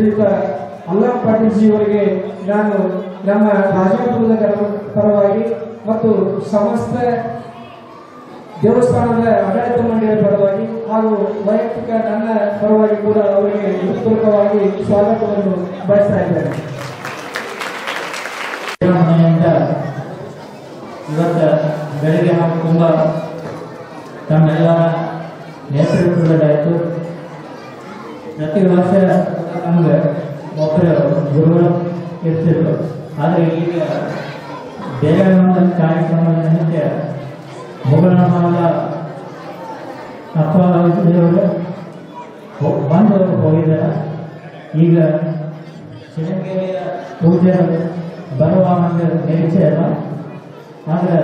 ಶ್ರೀಯುತ ಅಲ್ಲಂ ಪಾಟೀಲ್ ಜಿ ಅವರಿಗೆ ನಾನು ನಮ್ಮ ರಾಜಪುರದ ಪರವಾಗಿ ಮತ್ತು ಸಮಸ್ತ ದೇವಸ್ಥಾನದ ಆಡಳಿತ ಮಂಡಳಿಯ ಪರವಾಗಿ ಹಾಗೂ ವೈಯಕ್ತಿಕ ನನ್ನ ಪರವಾಗಿ ಕೂಡ ಅವರಿಗೆ ಹೃತ್ಪೂರ್ವಕವಾಗಿ ಸ್ವಾಗತವನ್ನು ಬಯಸ್ತಾ ಇದ್ದೇನೆ. ಇವತ್ತು ಬೆಳಗ್ಗೆ ನಾವು ತುಂಬ ತಮ್ಮೆಲ್ಲರ ನೇತೃತ್ವದಲ್ಲಾಯಿತು ಪ್ರತಿ ವರ್ಷ ನಮ್ಗೆ ಒಬ್ಬರು ಗುರು ಇರ್ತಿದ್ರು ಆದರೆ ಈಗ ಬೇರೆ ನಿಮಿತ್ತ ಮುಗಳಮ್ಮನ ಅಪ್ಪ ಇವರು ಬಂದು ಹೋಗಿದ್ದಾರೆ. ಈಗ ಶಿವಗೇರಿಯ ಪೂಜೆ ಬರುವ ಒಂದು ನಿರೀಕ್ಷೆ ಇಲ್ಲ ಆದರೆ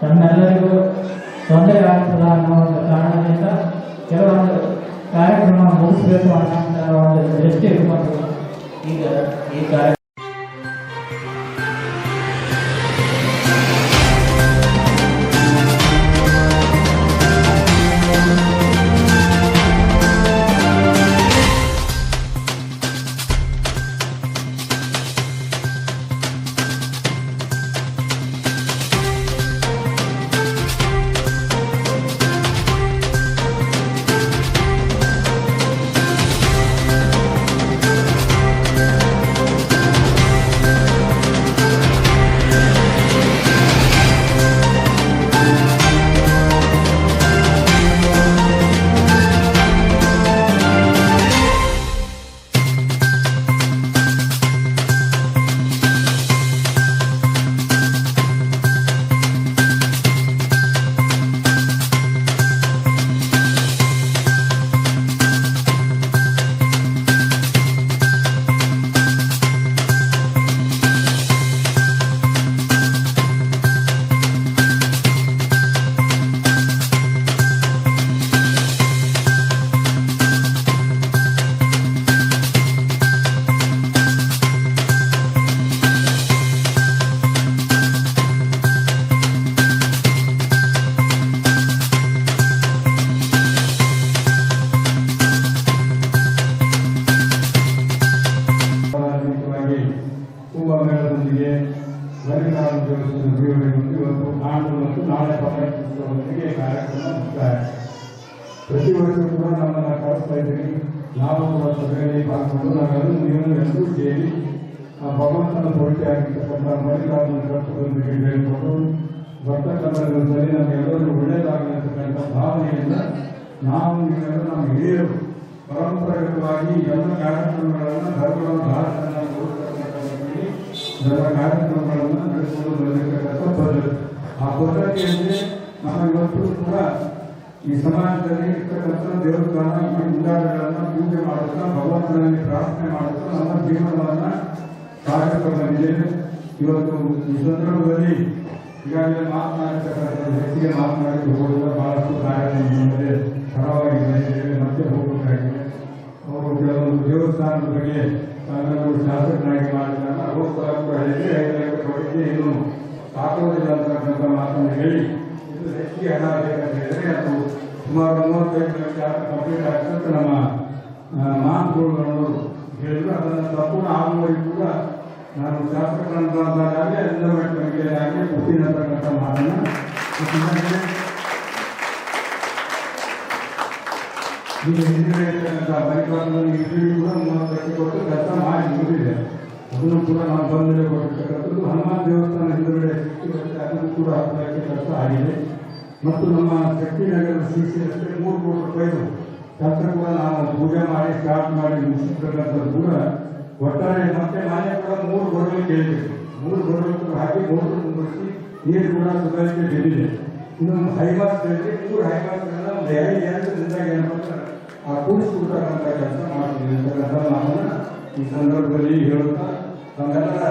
ತಮ್ಮೆಲ್ಲರಿಗೂ ತೊಂದರೆ ಆಗ್ತದ ಅನ್ನೋ ಒಂದು ಕಾರಣದಿಂದ ಕೆಲವೊಂದು ಕಾರ್ಯಕ್ರಮ ಮುಗಿಸ್ಬೇಕು ಅನ್ನೋ ಒಂದು ದೃಷ್ಟಿ ಇಟ್ಕೊಂಡು ಈಗ ಈ ಕಾರ್ಯ ವರ್ಷ ಕೂಡ ನಮ್ಮನ್ನು ಕರೆಸ್ತಾ ಇದ್ದೀವಿ ನಾವು ಕೂಡ ಸಭೆಯಲ್ಲಿ ಪಾಲ್ಗೊಂಡು ನಾವೆಲ್ಲರೂ ನೀವು ಎಲ್ಲರೂ ಸೇರಿ ಭಗವಂತನ ಕೊರತೆ ಆಗಿರ್ತಕ್ಕಂಥ ಬಲಿದಾನ ಕರ್ತವ್ಯದೊಂದಿಗೆ ಹೇಳಿಕೊಂಡು ಬರ್ತಕ್ಕಂಥ ದಿವಸದಲ್ಲಿ ನಮಗೆಲ್ಲರಿಗೂ ಒಳ್ಳೆಯದಾಗಲಿ ಅಂತಕ್ಕಂಥ ಭಾವನೆಯಿಂದ ನಾವು ನೀವೆಲ್ಲರೂ ನಮ್ಮ ಹಿರಿಯರು ಪರಂಪರಾಗತವಾಗಿ ಎಲ್ಲ ಕಾರ್ಯಕ್ರಮಗಳನ್ನು ಧರ್ಮಗಳ ಬಹಳ ಚೆನ್ನಾಗಿ ನೋಡ್ತಕ್ಕಂಥದ್ರಲ್ಲಿ ಎಲ್ಲ ಕಾರ್ಯಕ್ರಮಗಳನ್ನು ನಡೆಸಿಕೊಂಡು ಬಂದಿರತಕ್ಕಂಥ ಪದ್ಧತಿ ಆ ಪದ್ಧತಿಯಲ್ಲಿ ನಮ್ಮ ಇವತ್ತು ಕೂಡ ಈ ಸಮಾಜದಲ್ಲಿ ಇರ್ತಕ್ಕಂಥ ದೇವಸ್ಥಾನ, ಈ ಮುಂದಾಟಗಳನ್ನು ಪೂಜೆ ಮಾಡುತ್ತಾ ಭಗವಂತನಲ್ಲಿ ಪ್ರಾರ್ಥನೆ ಮಾಡುತ್ತಾ ನಮ್ಮ ಜೀವನವನ್ನು ಸಾಗಿಸ್ತಾ ಇವತ್ತು ಈ ಸಂದರ್ಭದಲ್ಲಿ ಈಗಾಗಲೇ ಮಾತನಾಡಿರ್ತಕ್ಕಂಥ ವ್ಯಕ್ತಿಗೆ ಮಾತನಾಡಿ ಹೋಗುವ ಬಹಳಷ್ಟು ಕಾರ್ಯಕ್ರಮದಲ್ಲಿ ಬಂದಿದ್ದೇವೆ, ಮತ್ತೆ ಹೋಗಬೇಕಾಗಿದೆ. ಅವರು ಕೆಲವೊಂದು ದೇವಸ್ಥಾನದ ಬಗ್ಗೆ ತನ್ನನ್ನು ಶಾಸಕನಾಗಿ ಮಾಡಿದಾಗ ಅವರು ಕೂಡ ಹೇಳಿ ಐದು ಲಕ್ಷ ಕೊಟ್ಟಿಗೆ ಇನ್ನು ಸಾಕೋದಿಲ್ಲ ಅಂತಕ್ಕಂಥ ಮಾತನ್ನು ಹೇಳಿ ಹೆಚ್ಚಿಗೆ ಹಣ ಬೇಕಂತ ಹೇಳಿದ್ರೆ ಅದು ಸುಮಾರು ಮೂವತ್ತೈದು ಲಕ್ಷ ಕಂಪ್ಲೀಟ್ ಆಗ್ತದೆ ನಮ್ಮ ಮಾತುಗಳು ಹೇಳಿದ್ರು ಅದನ್ನು ಸಂಪೂರ್ಣ ಆಗುವವರೆಗೂ ಕೂಡ ನಾನು ಶಾಸಕರಾಗಿ ಎಂಡೋಮೆಂಟ್ ಕಮಿಟಿಯಾಗಲಿ ಕೊಡ್ತೀನಿ ಅಂತಕ್ಕಂಥ ಮಾತನ್ನು ಈಗ ಹಿಂದಿನ ಇರ್ತಕ್ಕಂಥ ಇದ್ರೂ ಕೂಡ ಮೂವತ್ತಕ್ಕೆ ಕೊಟ್ಟು ಕೆಲಸ ಮಾಡಿ ಮುಗಿದಿದೆ ಅದನ್ನು ಕೂಡ ನಾವು ಬಂದರೆ ಕೊಟ್ಟಿರ್ತಕ್ಕಂಥದ್ದು ಹನುಮಾನ್ ದೇವಸ್ಥಾನ ಹಿಂದುಗಡೆ ಅದನ್ನು ಕೂಡ ಹತ್ತು ಲಕ್ಷ ಕೆಲಸ ಆಗಿದೆ ಮತ್ತು ನಮ್ಮ ಶಕ್ತಿನಗರ ಸಿ ಸಿ ರಸ್ತೆ ಮೂರು ಕೋಟಿ ರೂಪಾಯಿದು ಕೆಲಸ ನಾವು ಪೂಜೆ ಮಾಡಿ ಸ್ಟಾರ್ಟ್ ಮಾಡಿ, ಮುಗಿಸಿರ್ತಕ್ಕಂಥದ್ದು ಕೂಡ ಒಟ್ಟಾರೆ ಮತ್ತೆ ನಾನೇ ಕೂಡ ಮೂರು ಗೊಡಲು ಕೇಳಬೇಕು. ಮೂರು ಗೊಡಲು ಹಾಕಿ ಮೋಟರ್ ಮುಂದುವರಿಸಿ ನೀರು ಕೂಡ ಸುಧಾರಿಸಿ ಬೆಳೆದಿದೆ. ಇನ್ನು ಕೇಳಿದ್ರೆ ಮೂರು ಹೈವಾಸ್ಗಳನ್ನ ಒಂದು ಐದು ಎರಡು ದಿನದಾಗ ಏನಪ್ಪ ಆ ಕೂಡಿಸ್ಬಿಡ್ತಕ್ಕಂಥ ಕೆಲಸ ಮಾಡ್ತೀವಿ ಅಂತಕ್ಕಂಥ ನಾವು ಈ ಸಂದರ್ಭದಲ್ಲಿ ಹೇಳುತ್ತಾ ನಮ್ಮೆಲ್ಲರ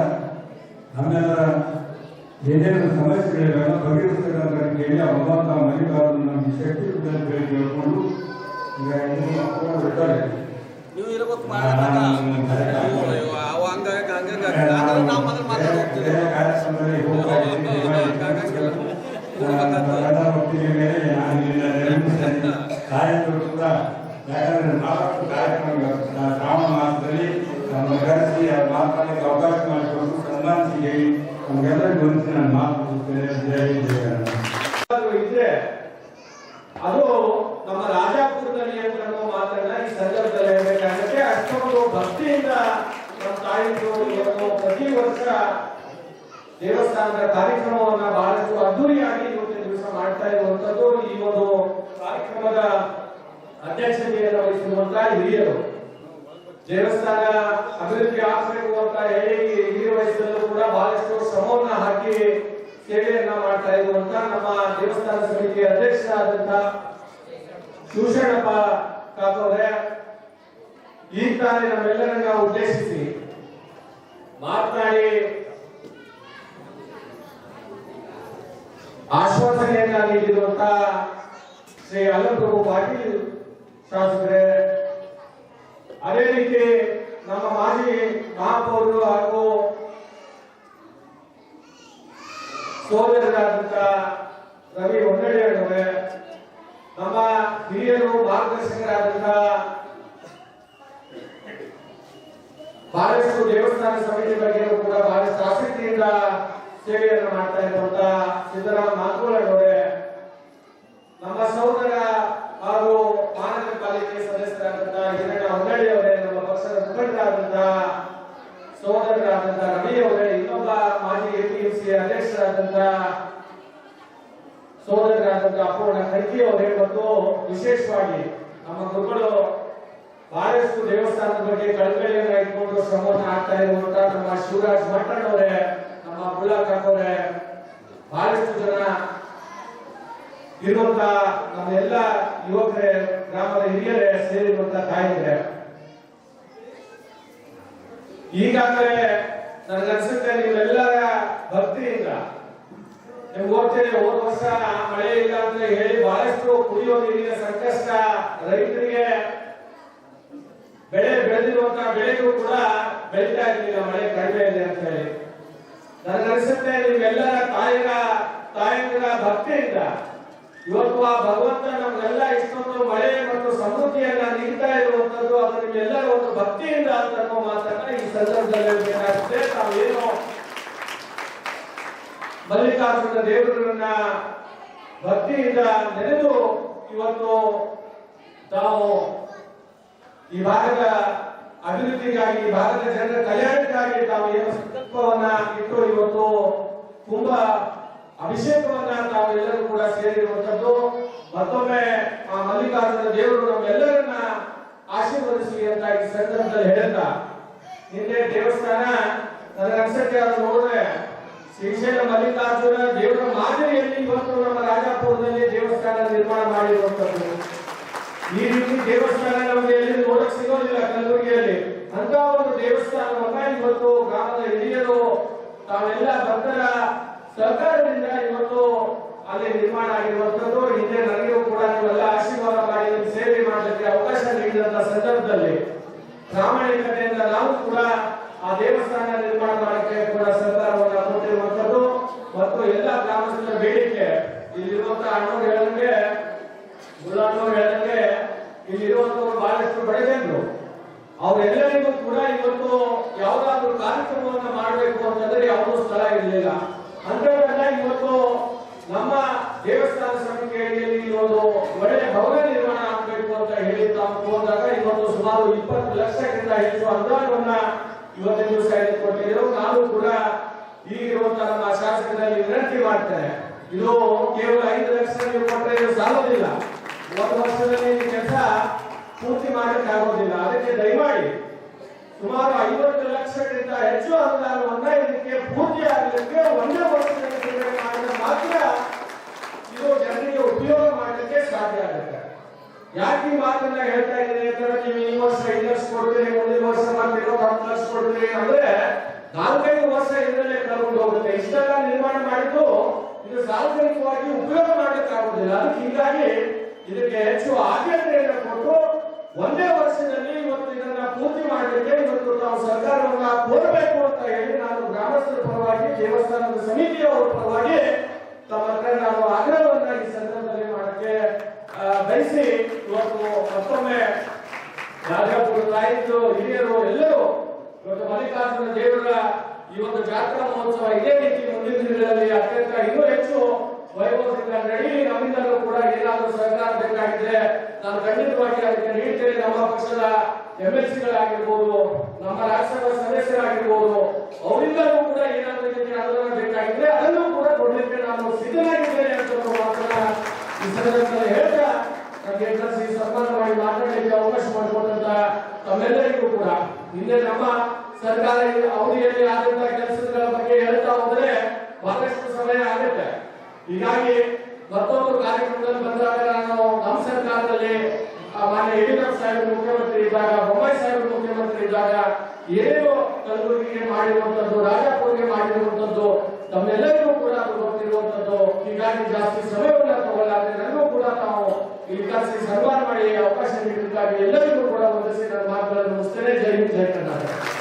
ನಮ್ಮೆಲ್ಲರ ಏನೇನು ಸಮಸ್ಯೆಗಳಿವೆಲ್ಲ ಬಗೆಹರಿಸಬೇಕಾಗಿಲ್ಲ ಒಂಬತ್ತ ಮನೆಗಾರರು ನಮಗೆ ಶಕ್ತಿ ಬೆಳಗ್ಗೆ ಹೇಳ್ಕೊಂಡು ಈಗ ಇರ್ತಾರೆ ನೀವು ಇರಬೇಕು ಅವಕಾಶ ಮಾಡಿಕೊಂಡು ಸನ್ಮಾನಿಸಿ ಹೇಳಿ. ನಮಗೆಲ್ಲರಿಗೂ ಒಂದು ನಾನು ಮಾತು ಇದ್ರೆ ಅದು ನಮ್ಮ ರಾಜಾಪುರದಲ್ಲಿ ಅಂತ ಅನ್ನೋ ಮಾತನ್ನ ಈ ಸಂದರ್ಭದಲ್ಲಿ ಹೇಳ್ಬೇಕಾಗುತ್ತೆ, ಅಷ್ಟೊಂದು ಭಕ್ತಿಯಿಂದ ನಮ್ಮ ತಾಯಿಗಳು ಇವತ್ತು ಪ್ರತಿ ವರ್ಷ ದೇವಸ್ಥಾನದ ಕಾರ್ಯಕ್ರಮವನ್ನ ಬಹಳಷ್ಟು ಅದ್ದೂರಿಯಾಗಿ ಇವತ್ತಿನ ದಿವಸ ಮಾಡ್ತಾ ಇರುವಂತದ್ದು. ಈ ಒಂದು ಕಾರ್ಯಕ್ರಮದ ಅಧ್ಯಕ್ಷತೆಯನ್ನು ವಹಿಸಿರುವಂತಹ ಹಿರಿಯರು. ದೇವಸ್ಥಾನ ಅಭಿವೃದ್ಧಿ ಆಗಬೇಕು ಅಂತ ಹೇಳಿ ಹಿರಿಯ ಕೂಡ ಬಹಳಷ್ಟು ಶ್ರಮವನ್ನ ಹಾಕಿ ಸೇವೆಯನ್ನ ಮಾಡ್ತಾ ಇರುವಂತ ನಮ್ಮ ದೇವಸ್ಥಾನ ಅಧ್ಯಕ್ಷ ಅಧ್ಯಕ್ಷರಾದಂತ ಶಿವಶರಣಪ್ಪ ಕಾಕೋರೆ ಈ ತಾನೆ ನಮ್ಮೆಲ್ಲರನ್ನ ಉದ್ದೇಶಿಸಿ ಮಾತನಾಡಿ ಆಶ್ವಾಸನೆಯನ್ನ ನೀಡಿರುವಂತ ಶ್ರೀ ಅಲ್ಲಪ್ರಭು ಪಾಟೀಲ್ ಶಾಸಕರೇ, ಅದೇ ರೀತಿ ನಮ್ಮ ಮಾಜಿ ಮಹಾಪೌರರು ಹಾಗೂ ಸೋದರರಾದಂತ ರವಿ ಹೊನ್ನಳ್ಳಿಯವರೇ ನಮ್ಮ ಹಿರಿಯರು ಮಾರ್ಗದರ್ಶಕರಾದಂತ ಬಹಳಷ್ಟು ದೇವಸ್ಥಾನ ಸಮಿತಿ ಬಗ್ಗೆ ಕೂಡ ಬಹಳಷ್ಟು ಆಸಕ್ತಿಯಿಂದ ಸೇವೆಯನ್ನು ಮಾಡ್ತಾ ಇರುವಂತ ಸಿದ್ದರಾಮ ಮಾತುಗಳವರೇ ನಮ್ಮ ಸಹೋದರ ಹಾಗೂ ಮಹಾನಗರ ಪಾಲಿಕೆ ಸದಸ್ಯರಾದಂತ ಹಿರಣ್ಣ ಹೊನ್ನಳ್ಳಿ ಅವರೇ ನಮ್ಮ ಪಕ್ಷದ ಮುಖಂಡರಾದಂತ ಸಹೋದರರಾದಂತ ರವಿ ಅವರೇ ಇನ್ನೊಬ್ಬ ಮಾಜಿ ಎಪಿಎಂಸಿ ಅಧ್ಯಕ್ಷರಾದಂತ ಸಹೋದರರಾದಂತ ಅಪೂರ್ಣ ಖರ್ಗಿ ಅವರೇ ಮತ್ತು ವಿಶೇಷವಾಗಿ ನಮ್ಮ ಗುರುಗಳು ಬಹಳಷ್ಟು ದೇವಸ್ಥಾನದ ಬಗ್ಗೆ ಕಳಕಳಿಯನ್ನ ಇಟ್ಕೊಂಡು ಶ್ರಮವನ್ನು ಆಗ್ತಾ ಇರುವಂತ ನಮ್ಮ ಶಿವರಾಜ್ ಮಠಣ್ ಅವರೇ ನಮ್ಮ ಗುಲಾ ಅವರೇ ಬಹಳಷ್ಟು ಜನ ಇರುವಂತ ನಮ್ಮ ಎಲ್ಲ ಯುವಕರೇ, ಗ್ರಾಮದ ಹಿರಿಯರೇ ಸೇರಿರುವಂತ ತಾಯಿದ್ರೆ. ಈಗಾಗಲೇ ನನಗನ್ಸುತ್ತೆ ನೀವೆಲ್ಲರ ಭಕ್ತಿಯಿಂದ ಗೊತ್ತಿದೆ ಹೋದ ವರ್ಷ ಮಳೆ ಇಲ್ಲ ಅಂತ ಹೇಳಿ ಬಹಳಷ್ಟು ಕುಡಿಯೋ ನೀರಿನ ಸಂಕಷ್ಟ ರೈತರಿಗೆ ಬೆಳೆ ಬೆಳೆದಿರುವಂತಹ ಬೆಳೆಗೂ ಕೂಡ ಬೆಳೀತಾ ಮಳೆ ಕಡಿಮೆ ಇದೆ ಅಂತ ಹೇಳಿ. ನನಗನ್ಸುತ್ತೆ ನಿಮ್ಗೆಲ್ಲರ ತಾಯಿಗ, ತಾಯಂದಿರ ಭಕ್ತಿಯಿಂದ ಇವತ್ತು ಆ ಭಗವಂತ ನಮ್ಗೆಲ್ಲ ಇಷ್ಟೊಂದು ಮಳೆ ಮತ್ತು ಸಮೃದ್ಧಿಯನ್ನ ನೀಡ್ತಾ ಇರುವಂತದ್ದು ಅದು ನಿಮ್ಗೆಲ್ಲರ ಒಂದು ಭಕ್ತಿಯಿಂದ ಅಂತ ಮಾತನ್ನ ಈ ಸಂದರ್ಭದಲ್ಲಿ ಬೇಕಾಗುತ್ತೆ ಮಲ್ಲಿಕಾರ್ಜುನ ದೇವರನ್ನ ಭಕ್ತಿಯಿಂದ ನೆನೆದು ಇವತ್ತು ತಾವು ಈ ಭಾಗದ ಅಭಿವೃದ್ಧಿಗಾಗಿ ಭಾರತ ಜನರ ಕಲ್ಯಾಣಕ್ಕಾಗಿ ತಾವು ಏನು ಸಂಕಲ್ಪವನ್ನ ಇಟ್ಟು ಇವತ್ತು ತುಂಬಾ ಅಭಿಷೇಕವನ್ನ ನಾವು ಎಲ್ಲರೂ ಕೂಡ ಸೇರಿರುವಂತದ್ದು ಮತ್ತೊಮ್ಮೆ ಆ ಮಲ್ಲಿಕಾರ್ಜುನ ದೇವರು ನಮ್ಮೆಲ್ಲರನ್ನ ಆಶೀರ್ವದಿಸಲಿ ಅಂತ ಈ ಸಂದರ್ಭದಲ್ಲಿ ಹೇಳ್ತಾ ನಿನ್ನೆ ದೇವಸ್ಥಾನ ನನಗನ್ಸಕ್ಕೆ ಅದು ನೋಡಿದ್ರೆ ಶ್ರೀಶೈಲ ಮಲ್ಲಿಕಾರ್ಜುನ ದೇವರ ಮಾದರಿಯಲ್ಲಿ ಇವತ್ತು ನಮ್ಮ ರಾಜಾಪುರದಲ್ಲಿ ದೇವಸ್ಥಾನ ನಿರ್ಮಾಣ ಮಾಡಿರುವಂತದ್ದು ಈ ರೀತಿ ದೇವಸ್ಥಾನ ನಮಗೆ ಎಲ್ಲಿ ನೋಡಕ್ ಸಿಗೋದಿಲ್ಲ ಕಲಬುರಗಿಯಲ್ಲಿ ಅಂತ ಒಂದು ದೇವಸ್ಥಾನವನ್ನ ಇವತ್ತು ಗ್ರಾಮದ ಹಿರಿಯರು, ತಾವೆಲ್ಲ ಭಕ್ತರ ಸರ್ಕಾರದಿಂದ ಇವತ್ತು ಅಲ್ಲಿ ನಿರ್ಮಾಣ ಆಗಿರುವಂತದ್ದು ಹಿಂದೆ ನನಗೂ ಕೂಡ ನೀವೆಲ್ಲ ಆಶೀರ್ವಾದ ಮಾಡಿ ಸೇವೆ ಮಾಡಲಿಕ್ಕೆ ಅವಕಾಶ ನೀಡಿದಂತ ಸಂದರ್ಭದಲ್ಲಿ. ಪ್ರಾಮಾಣಿಕತೆಯಿಂದ ನಾವು ಕೂಡ ಆ ದೇವಸ್ಥಾನ ನಿರ್ಮಾಣ ಮಾಡಕ್ಕೆ ಕೂಡ ಸರ್ಕಾರವನ್ನ ಕೊಟ್ಟಿರುವಂತದ್ದು ಮತ್ತು ಎಲ್ಲ ಗ್ರಾಮಸ್ಥರ ಬೇಡಿಕೆ ಇಲ್ಲಿರುವಂತಹ ಅಣ್ಣವ್ರು ಹೇಳಂಗೆ ಗುಲಾಬ್ ಹೇಳಿದಂಗೆ ಇಲ್ಲಿರುವಂತವರು ಬಹಳಷ್ಟು ಬಡ ಜನರು ಅವರೆಲ್ಲರಿಗೂ ಕೂಡ ಇವತ್ತು ಯಾವ್ದಾದ್ರು ಕಾರ್ಯಕ್ರಮವನ್ನ ಮಾಡಬೇಕು ಅಂತಂದ್ರೆ ಯಾವುದೋ ಸ್ಥಳ ಇರಲಿಲ್ಲ. ಅಂತವರೆಲ್ಲ ಇವತ್ತು ನಮ್ಮ ದೇವಸ್ಥಾನ ಸಮಿತಿಯಲ್ಲಿ ಒಂದು ಒಳ್ಳೆಯ ಭವನ ನಿರ್ಮಾಣ ಆಗಬೇಕು ಅಂತ ಹೇಳಿ ತಾವು ಹೋದಾಗ ಇವತ್ತು ಸುಮಾರು ಇಪ್ಪತ್ತು ಲಕ್ಷಕ್ಕಿಂತ ಹೆಚ್ಚು ಅನುದಾನವನ್ನ ಇವತ್ತಿನ ದಿವಸ ಕೊಟ್ಟಿದ್ರು ನಾನು ಕೂಡ ಈಗಿರುವಂತಹ ನಮ್ಮ ಶಾಸಕರಲ್ಲಿ ವಿನಂತಿ ಮಾಡ್ತೇನೆ. ಇದು ಕೇವಲ ಐದು ಲಕ್ಷ ನೀವು ಕೊಟ್ಟರೆ ಸಾಲೋದಿಲ್ಲ ಒಂದು ವರ್ಷದಲ್ಲಿ ಕೆಲಸ ಪೂರ್ತಿ ಮಾಡಕ್ಕೆ ಆಗೋದಿಲ್ಲ. ಅದಕ್ಕೆ ದಯಮಾಡಿ ಸುಮಾರು ಐವತ್ತು ಲಕ್ಷಕ್ಕಿಂತ ಹೆಚ್ಚು ಅನುದಾನವನ್ನ ಇದಕ್ಕೆ ಪೂರ್ತಿ ಆಗಲಿಕ್ಕೆ ಒಂದೇ ವರ್ಷದಲ್ಲಿ ಮಾಡಿದ್ರೆ ಮಾತ್ರ ಇದು ಜನರಿಗೆ ಉಪಯೋಗ ಮಾಡಲಿಕ್ಕೆ ಸಾಧ್ಯ ಆಗುತ್ತೆ. ಯಾಕೆ ಈ ಮಾತನ್ನ ಹೇಳ್ತಾ ಇದ್ದೀನಿ ಅಂತಂದ್ರೆ ನೀವು ಈ ವರ್ಷ ಐದು ಲಕ್ಷ ಕೊಡ್ತೀರಿ, ಮುಂದಿನ ವರ್ಷ ಇನ್ನೊಂದು ಹತ್ತು ಲಕ್ಷ ಕೊಡ್ತೀರಿ ಅಂದ್ರೆ ನಾಲ್ಕೈದು ವರ್ಷ ಇದರಲ್ಲೇ ಕಳ್ಕೊಂಡು ಹೋಗುತ್ತೆ. ಇಷ್ಟೆಲ್ಲ ನಿರ್ಮಾಣ ಮಾಡಿದ್ದು ಇದು ಸಾರ್ವಜನಿಕವಾಗಿ ಉಪಯೋಗ ಮಾಡಲಿಕ್ಕೆ ಆಗುದಿಲ್ಲ. ಅದಕ್ಕೆ ಹೀಗಾಗಿ ಇದಕ್ಕೆ ಹೆಚ್ಚು ಆದ್ಯತೆಯನ್ನು ಕೊಟ್ಟು ಒಂದೇ ವರ್ಷದಲ್ಲಿ ಇವತ್ತು ಇದನ್ನ ಪೂರ್ತಿ ಮಾಡಲಿಕ್ಕೆ ಇವತ್ತು ನಾವು ಸರ್ಕಾರವನ್ನ ಕೋರಬೇಕು ಅಂತ ಹೇಳಿ ನಾನು ಗ್ರಾಮಸ್ಥರ ಪರವಾಗಿ, ದೇವಸ್ಥಾನದ ಸಮಿತಿಯವರ ಪರವಾಗಿ ತಮ್ಮ ಹತ್ರ ನಾನು ಆಗ್ರಹವನ್ನ ಈ ಸಂದರ್ಭದಲ್ಲಿ ಮಾಡಕ್ಕೆ ಬಯಸಿ ಇವತ್ತು ಮತ್ತೊಮ್ಮೆ ರಾಜಾಪುರ ತಾಯಿತು ಹಿರಿಯರು ಎಲ್ಲರೂ ಇವತ್ತು ಮಲ್ಲಿಕಾರ್ಜುನ ದೇವರ ಈ ಒಂದು ಜಾತ್ರಾ ಮಹೋತ್ಸವ ಇದೇ ರೀತಿ ಮುಂದಿನ ದಿನಗಳಲ್ಲಿ ಅತ್ಯಂತ ಇನ್ನೂ ಹೆಚ್ಚು ವೈಭವದಿಂದ ನಡೆಯಲಿ ನಮ್ಮಿಂದಲೂ ಕೂಡ ಏನಾದರೂ ಸಹಕಾರ ಬೇಕಾಗಿದ್ರೆ ನಾನು ಖಂಡಿತವಾಗಿ ಅದಕ್ಕೆ ನೀಡ್ತೇನೆ ನಮ್ಮ ಪಕ್ಷದ ಎಂ ಎಲ್ ಸಿಗಳಾಗಿರ್ಬೋದು ನಮ್ಮ ರಾಜ್ಯಸಭಾ ಸದಸ್ಯರಾಗಿರ್ಬೋದು, ಅವರಿಂದಲೂ ಕೂಡ ಏನಾದರೂ ಇದಕ್ಕೆ ಅನುದಾನ ಬೇಕಾಗಿದ್ರೆ ಅದನ್ನು ಕೂಡ ಕೊಡ್ಲಿಕ್ಕೆ ನಾನು ಸಿದ್ಧನಾಗಿದ್ದೇನೆ ಅಂತ ಮಾತನ್ನ ಈ ಸಂದರ್ಭದಲ್ಲಿ ಹೇಳ್ತಾ ನನಗೆ ಕರೆಸಿ ಸನ್ಮಾನ ಮಾಡಿ ಮಾತಾಡಲಿಕ್ಕೆ ಅವಕಾಶ ಮಾಡಿಕೊಟ್ಟಂತ ತಮ್ಮೆಲ್ಲರಿಗೂ ಕೂಡ. ಹಿಂದೆ ನಮ್ಮ ಸರ್ಕಾರ ಈ ಅವಧಿಯಲ್ಲಿ ಆದಂತ ಕೆಲಸಗಳ ಬಗ್ಗೆ ಹೇಳ್ತಾ ಹೋದ್ರೆ ಬಹಳಷ್ಟು ಸಮಯ ಆಗುತ್ತೆ. ಹೀಗಾಗಿ ಮತ್ತೊಂದು ಕಾರ್ಯಕ್ರಮದಲ್ಲಿ ಬಂದಾಗ ನಾನು ನಮ್ಮ ಸರ್ಕಾರದಲ್ಲಿ ಮಾನ್ಯ ಯಡಿಯೂರಪ್ಪ ಸಾಹೇಬ್ ಮುಖ್ಯಮಂತ್ರಿ ಇದ್ದಾಗ, ಬೊಮ್ಮಾಯಿ ಸಾಹೇಬ್ ಮುಖ್ಯಮಂತ್ರಿ ಇದ್ದಾಗ ಏನು ಕಲಬುರಗಿಗೆ ಮಾಡಿರುವಂತದ್ದು ರಾಜಾಪುರ್ಗೆ ಮಾಡಿರುವಂತದ್ದು ತಮ್ಮೆಲ್ಲರಿಗೂ ಕೂಡ ಅದು ಗೊತ್ತಿರುವಂತದ್ದು ಹೀಗಾಗಿ ಜಾಸ್ತಿ ಸಮಯವನ್ನ ತಗೊಳ್ಳಾದ್ರೆ ನನಗೂ ಕೂಡ ನಾವು ಇಲ್ಲಿ ಕರೆಸಿ ಸನ್ಮಾನ ಮಾಡಿ, ಅವಕಾಶ ನೀಡಿದ್ದಕ್ಕಾಗಿ ಎಲ್ಲರಿಗೂ ಕೂಡ ವಂದಿಸಿ ನನ್ನ ಮಾತುಗಳನ್ನು ಮುಗಿಸ್ತೇನೆ ಜೈ ಹಿಂದ್, ಜೈ ಕರ್ನಾಟಕ.